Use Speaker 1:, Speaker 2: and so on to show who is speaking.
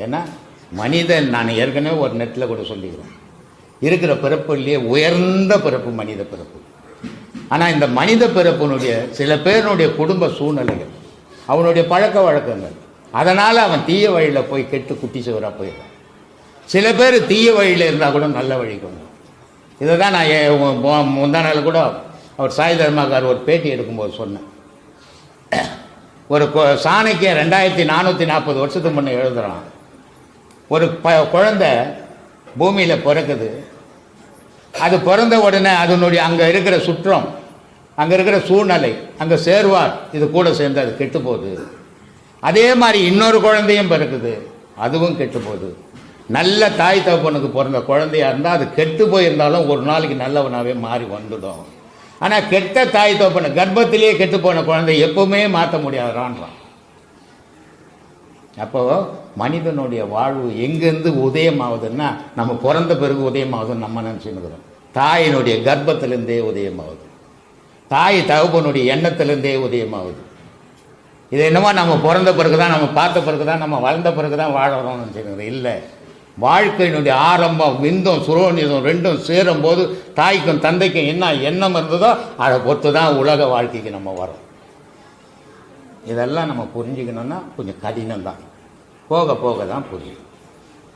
Speaker 1: ஏன்னா மனிதன் நான் ஏற்கனவே ஒரு நெட்டில் கூட சொல்லிக்கிறேன். இருக்கிற பிறப்புலேயே உயர்ந்த பிறப்பு மனித பிறப்பு. ஆனால் இந்த மனித பிறப்பினுடைய சில பேருனுடைய குடும்ப சூழ்நிலைகள் அவனுடைய பழக்க வழக்கங்கள் அதனால் அவன் தீய வழியில் போய் கெட்டு குட்டி சுவராக போயிடுறான். சில பேர் தீய வழியில் இருந்தால் கூட நல்ல வழிக்கு வரும். இதை தான் நான் ஏ- முந்தா நாள் கூட அவர் சாய் தர்மாக்கார் ஒரு பேட்டி எடுக்கும்போது சொன்னேன். ஒரு கொ- ரெண்டாயிரத்தி நானூற்றி நாற்பது வருஷத்துக்கு முன்னே எழுதுகிறான் ஒரு ப குழந்தை பூமியில் பிறக்குது. அது பிறந்த உடனே அதனுடைய அங்கே இருக்கிற சுற்றம் அங்கே இருக்கிற சூழ்நிலை அங்கே சேர்வார் இது கூட சேர்ந்து அது கெட்டு போகுது அதே மாதிரி இன்னொரு குழந்தையும் பிறக்குது அதுவும் கெட்டு போகுது நல்ல தாய் தகப்பனுக்கு பிறந்த குழந்தையாக இருந்தால் அது கெட்டு போயிருந்தாலும் ஒரு நாளைக்கு நல்லவனாகவே மாறி வந்துடும். ஆனால் கெட்ட தாய் தகப்பனை கர்ப்பத்திலேயே கெட்டு போன குழந்தை எப்பவுமே மாற்ற முடியாதுறான்றான் அப்போ மனிதனுடைய வாழ்வு எங்கேருந்து உதயமாகுதுன்னா நம்ம பிறந்த பிறகு உதயமாகுதுன்னு நம்ம நினச்சிருக்கிறோம் தாயினுடைய கர்ப்பத்திலேருந்தே உதயமாகுது. தாய் தகப்பனுடைய எண்ணத்திலேருந்தே உதயமாகுது. இது என்னமோ நம்ம பிறந்த பிறகு தான் நம்ம பார்த்த பிறகு தான் நம்ம வளர்ந்த பிறகு தான் வாழறோம்னு நினச்சிருக்கிறோம் இல்லை. வாழ்க்கையினுடைய ஆரம்பம் விந்தம் சுரோனிதம் ரெண்டும் சேரும்போது தாய்க்கும் தந்தைக்கும் என்ன எண்ணம் இருந்ததோ அதை பொறுத்து தான் உலக வாழ்க்கைக்கு நம்ம வரோம் இதெல்லாம் நம்ம புரிஞ்சுக்கணுன்னா கொஞ்சம் கடினம் தான் போக போக தான் புரியும்.